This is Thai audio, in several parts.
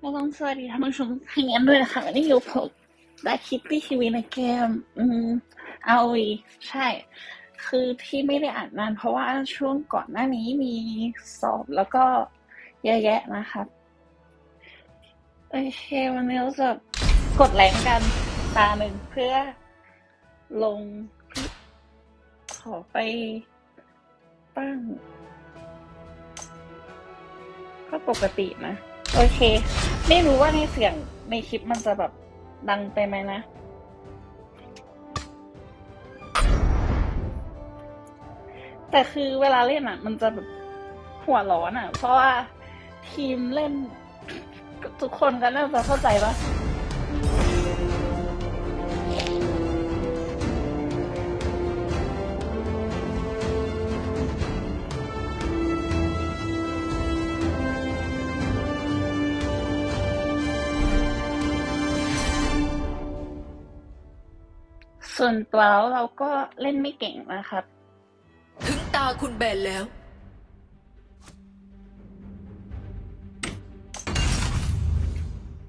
ก็ต้องสวัสดีท่านผู้ชมทางนี้ด้วยนะคะวันนี้อยู่ผมได้คิตตี้ทีวีในเกม อืมเอาวีใช่ คือที่ไม่ได้อ่านนานเพราะว่าช่วงก่อนหน้านี้มีสอบแล้วก็เยอะแยะนะครับโอเควันนี้เราจะกดแรงกันตาหนึ่งเพื่อลง ขอไปตั้งก็ปกตินะ โอเค ไม่รู้ว่าในเสียงในคลิปมันจะแบบดังไปไหมนะ แต่คือเวลาเล่นอะ มันจะแบบหัวร้อนอะ เพราะว่าทีมเล่น ทุกคนก็น่าจะเข้าใจปะ ส่วนตัวแล้วเราก็เล่นไม่เก่งนะครับ ถึงตาคุณแบนแล้ว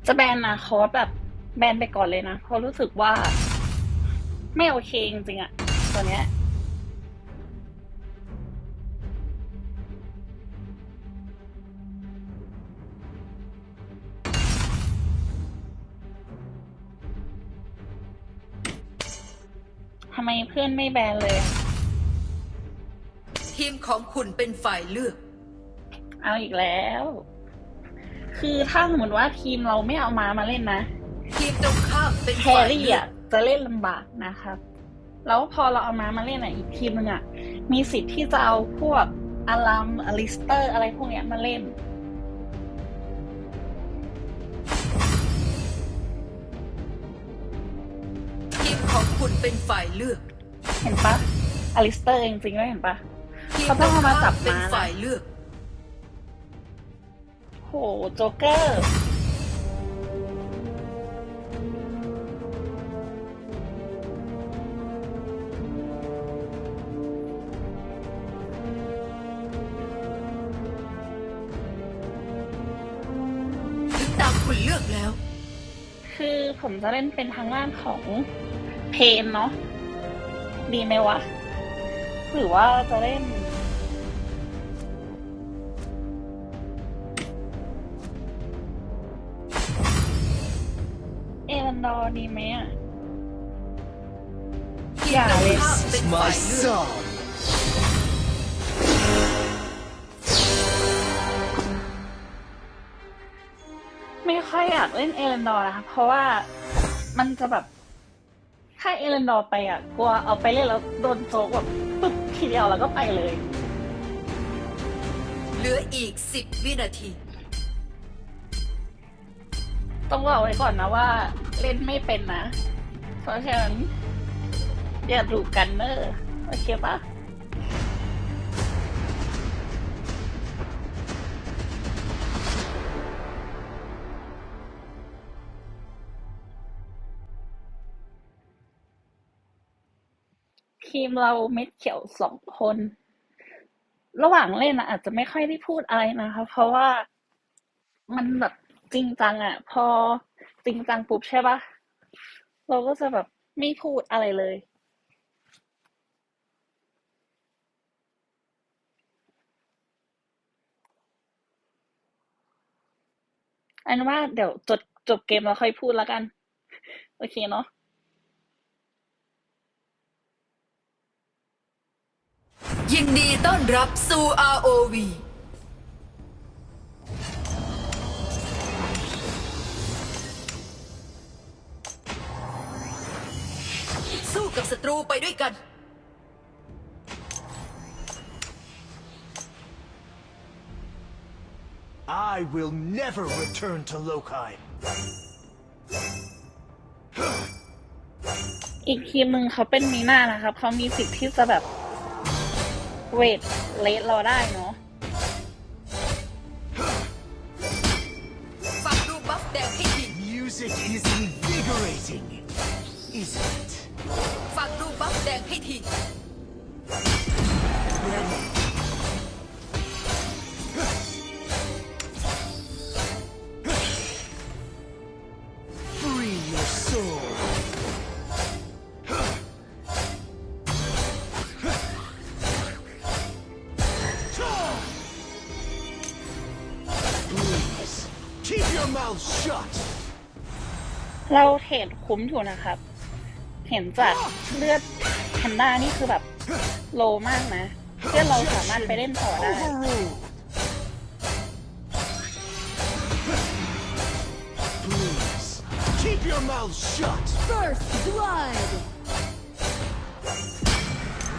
จะแบนนะคอร์สแบบแบนไปก่อนเลยนะเพราะรู้สึกว่า ไม่โอเคจริงๆอะตัวเนี้ย ทำไมเพื่อนไม่แบนเลยอะทีมของคุณเป็นฝ่ายเลือก เอาอีกแล้ว คือถ้าสมมติว่าทีมเราไม่เอามามาเล่นนะทีมตรงข้ามเป็นแคฝ่ายรี่เลือก อะจะเล่นลำบากนะครับ แล้วพอเราเอามามาเล่นอะอีกทีมหนึงอะมีสิทธิ์ที่จะเอาพวกอารัมอลิสเตอร์ อะไรพวกเนี้ยมาเล่น มของคุณเป็นฝ่ายเลือกเห็นปะอลิสเตอร์จริงๆด้วยเห็นปะทีมเขาตต้รองงเอามาข้าจัมบเป็นม้านะฝ่ายเลือก โหโจ๊กเกอร์ถึงตาคุณเลือกแล้ว คือผมจะเล่นเป็นทางด้านของ เพนเนาะดีไหมวะ หรือว่าจะเล่นเอรันดอร์ดีไหมอะทีมอย่าตรงเลยข้ามเป็น My ฝ่ายเลือก son. ไม่ค่อยอยากเล่นเอรันดอร์นะคะเพราะว่ามันจะแบบ ถ้าเอรันดอร์ไปอะกลัวเอาไปเล่นแล้วโดนโจ๊กแบบปึ๊บทีเดียวแล้วก็ไปเลย เหลืออีกสิบวินาที ต้องบอกไว้ก่อนนะว่า เล่นไม่เป็นนะ เพราะฉะนั้นอย่าดูกันเนอร์โอเคปะ ทีมเราเม็ดเขียวสองคน ระหว่างเล่นนะอาจจะไม่ค่อยได้พูดอะไรนะคะ เพราะว่ามันแบบจริงจังอะพอจริงจังปุ๊บใช่ปะเราก็จะแบบไม่พูดอะไรเลย อันว่าเดี๋ยวจบจบเกมเราค่อยพูดแล้วกัน โอเคเนาะ ยินดีต้อนรับสู่ ROV สู้กับศัตรูไปด้วยกัน I will never return to Lokai. อีกทีมหนึ่งเขาเป็นมีนานะครับ เขามีสิทธิ์ที่จะแบบ เวทเลสเราได้เนาะฟังดูบัฟแดงให้ที Music is invigorating, isn't it? ฟังดูบัฟแดงให้ที Ready. เราเทรดคุ้มอยู่นะครับ เห็นจากเลือดแพนด้านี่คือแบบโลมากนะเลือดเราสามารถไปเล่นต่อได้ Overruled. Please, keep your mouth shut. First blood.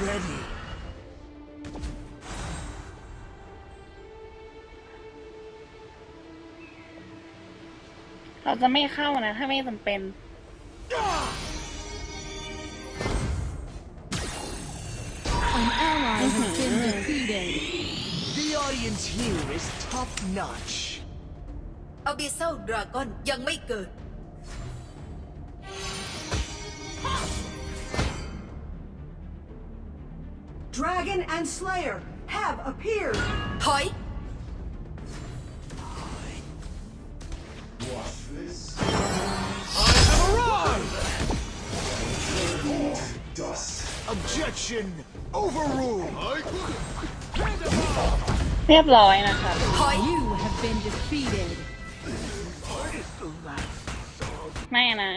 Ready. เราจะไม่เข้านะ ถ้าไม่จำเป็น An ally has been defeated. The audience here is top notch. อ b ิ s ซ a l ดราก้อนยังไม่เกิด Dragon and Slayer have appeared. ถอย Objection! Overruled! เรียบร้อยนะครับถอย You have been defeated. ไม่นะ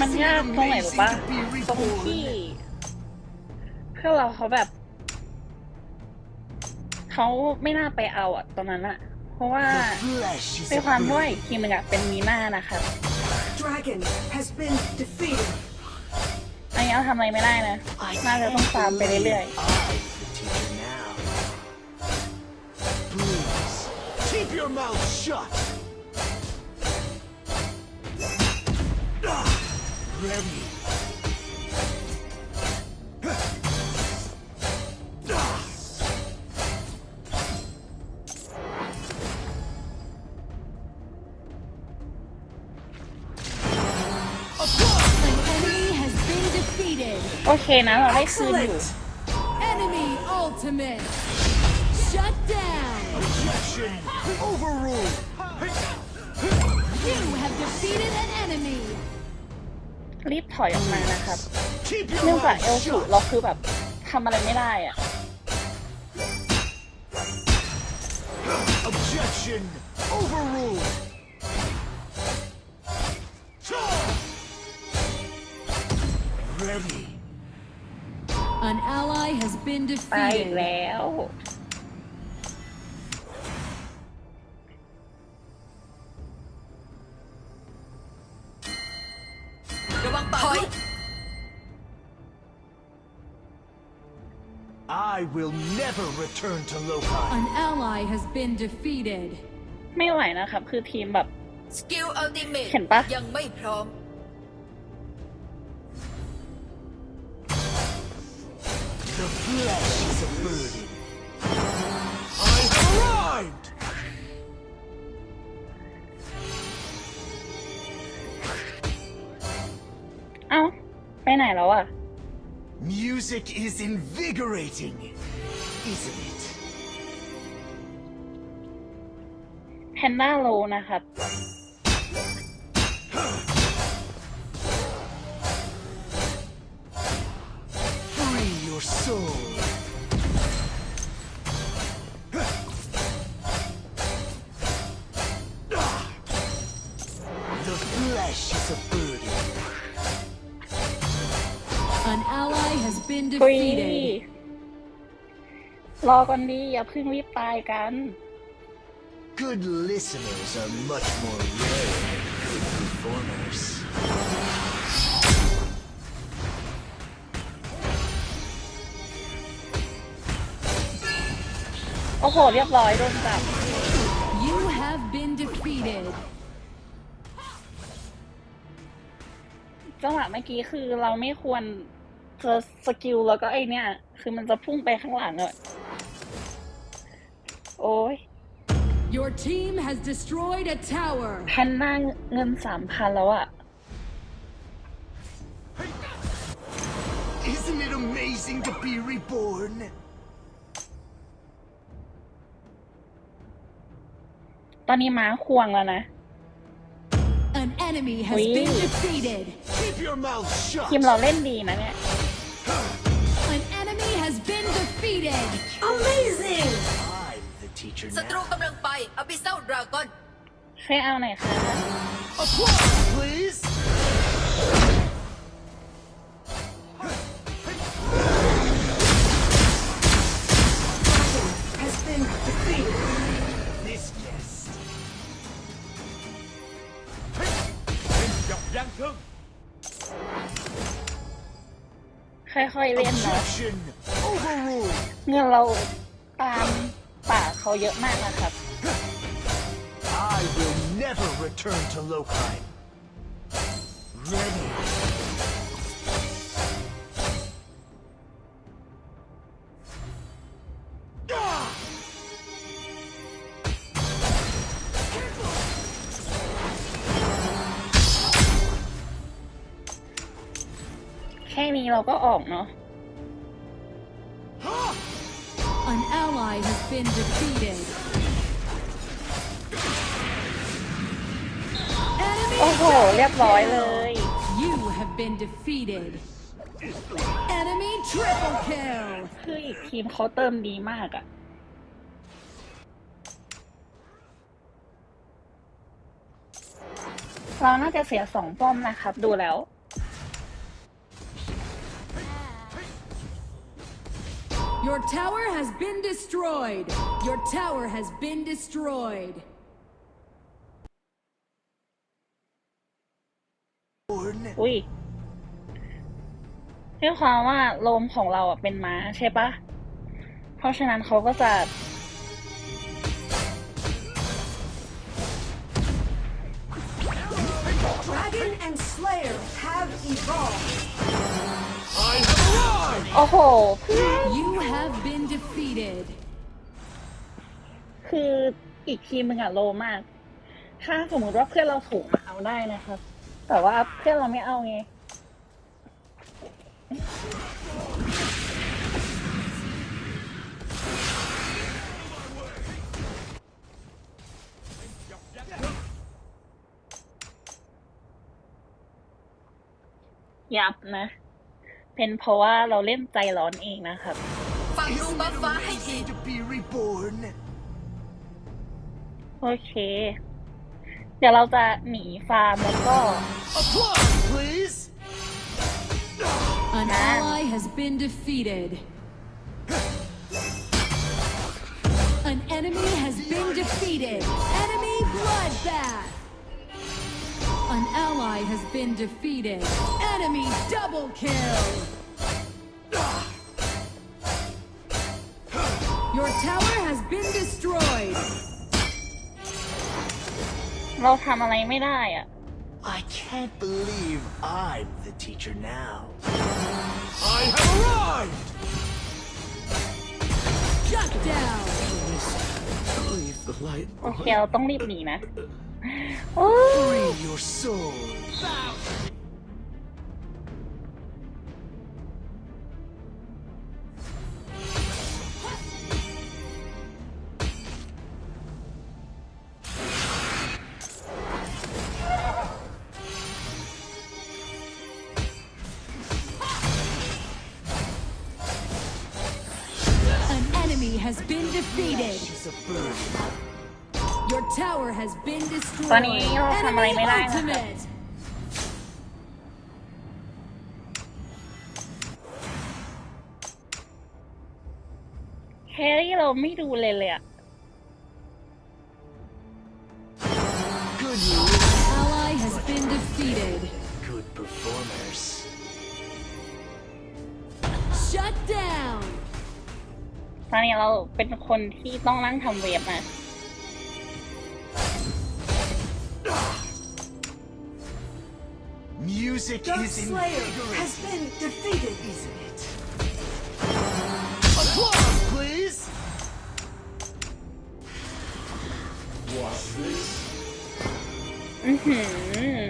มันยากตรงไหนหรือปะตรงที่เพื่อนเราเขาแบบ เขาไม่น่าไปเอาอะตอนนั้นอะเพ ราะว่า Flesh is ด้วยความที่ว่า a อีกทีมหนึงอะเป็นมีน่านะคะ Dragon has been defeated. อันนี้เราทำอะไรไม่ได้นะน่าจะต้องฟาร์มไปเรื่อย I the อเคนะ เราได้คืนอยู่ Excellent. Enemy ultimate. Shut down. Objection! Overruled! You have defeated an enemy. รีบถอยออกมานะครับ Keep your เนื่องจาก mouth เอลสู shut! เราคือแบบทำอะไรไม่ได้อะ Objection! Overruled! Been ไปอีก defeated. แล้ว ระวังถอย I will never return to Lokai. An ally has been defeated. ไม่ไหวนะครับ คือทีมแบบ สกิลอัลติเมทเห็นปะ ยังไม่พร้อม The flesh is a burden. I have arrived! เอ้า ไปไหนแล้วอะ Music is invigorating, isn't it? แพนด้าโลนะครับ has been ฟรี defeated. รอก่อนดีอย่าเพิ่งรีบตายกัน Good listeners are much more rare than good performers. โอ้โห เรียบร้อยโดนจับ You have been defeated. จังหวะเมื่อกี้คือเราไม่ควรจะ สกิลแล้วก็ไอเนี่ยคือมันจะพุ่งไปข้างหลังอะโอ้ย Your team has destroyed a tower. แพนด้าเงินสามพันแล้วอะ Isn't it amazing to be reborn? ตอนนี้ม้าควงแล้วนะ An enemy has Oui. been defeated. Keep your mouth shut. ทีมเราเล่นดีนะเนี่ย An enemy has been teacher ศัตรู now. กำลังไปอบิเซลดราก้อนช่วยเอาหน่อยค่ะ Applause, please! Has been defeated. This guest. ค่อยๆเล่นเนาะ Objection! Overruled! เงินเราตามป่าเขาเยอะมากนะครับ I will never return to Lokheim. Ready. Ah! แค่นี้เราก็ออกเนาะ ally has been defeated. Enemy โอ้โหเรียบร้อยเลย You have been defeated. Enemy triple kill. คืออีกทีมเขาเติมดีมากอะ เราน่าจะเสียสองป้อมนะครับ ดูแล้ว Your tower has been destroyed. Your tower has been destroyed. Born อุ้ยด้วยความว่าโลมของเราอ่ะเป็นม้าใช่ปะ เพราะฉะนั้นเขาก็จะ Dragon and Slayer have evolved. I have arrived! โอ้โหเพื่อน You have been defeated. คืออีกทีมมึงอะโลมาก ถ้าสมมติว่าเพื่อนเราถูกมาเอาได้นะครับ แต่ว่าเพื่อนเราไม่เอาไง ยับนะ เป็นเพราะว่าเราเล่นใจร้อนเองนะครับฟังดู Isn't บัฟ it ฟ้าให้ที amazing to be reborn? โอเค เดี๋ยวเราจะหนีฟาร์มแล้วก็ Applause, please! An Ah. ally has been defeated. An enemy has been defeated. Enemy bloodbath. An ally has been defeated. Enemy double kill. Your tower has been destroyed. เราทำอะไรไม่ได้อะ I can't believe I'm the teacher now. I have arrived! Shut down. Leave the light โอเค เราต้องรีบหนีนะ โอ้ Free your soul. 'An enemy has been defeated. She's a bird. Your tower has been destroyed. ตอนนี้เราทำอะไร Enemy ไม่ได้นะคะ ultimate. แครี่เราไม่ดูเลยเลยอะ Good living, Ally has been defeated. good performers. Shut down. ตอนนี้เราเป็นคนที่ต้องนั่งทำเวฟนะ Music Dark is Slayer invigorating, has been defeated. isn't it? Applause, please! Watch this. อือหือ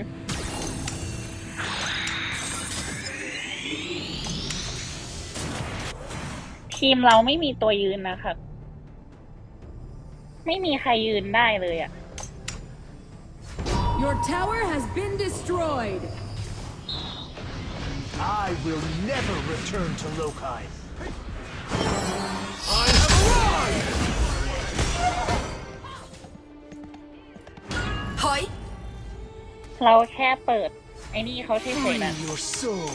ทีมเราไม่มีตัวยืนนะครับ ไม่มีใครยืนได้เลยอะ Your tower has been destroyed. I will never return to Lokai. I have arrived! Hoi! เราแค่เปิด your soul.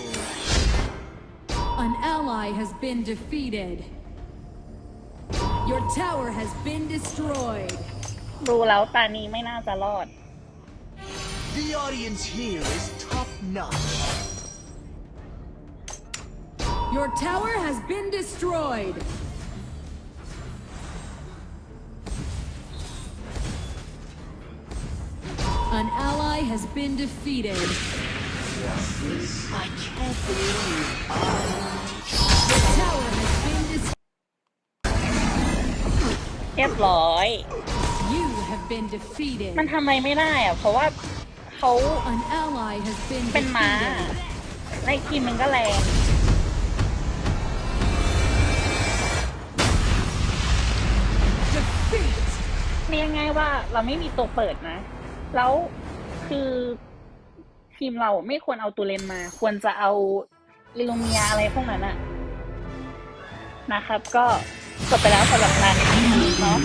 An ally has been defeated. Your tower has been destroyed. ดูแล้วตานี้ไม่น่าจะรอด The audience here is top notch. Your tower has been destroyed. An ally has been defeated. I can't believe The tower has been destroyed. เรียบร้อย You have been defeated. มันทำอะไรไม่ได้อะเพราะว่าเขา An ally has been เป็นม้า defeated. ในทีมมันก็แรง เรียกง่ายว่าเราไม่มีตัวเปิดนะ แล้วคือทีมเราไม่ควรเอาตัวเลนมา ควรจะเอาอิลูเมียอะไรพวกนั้นอะนะครับ ก็จบไปแล้วสำหรับการเนาะ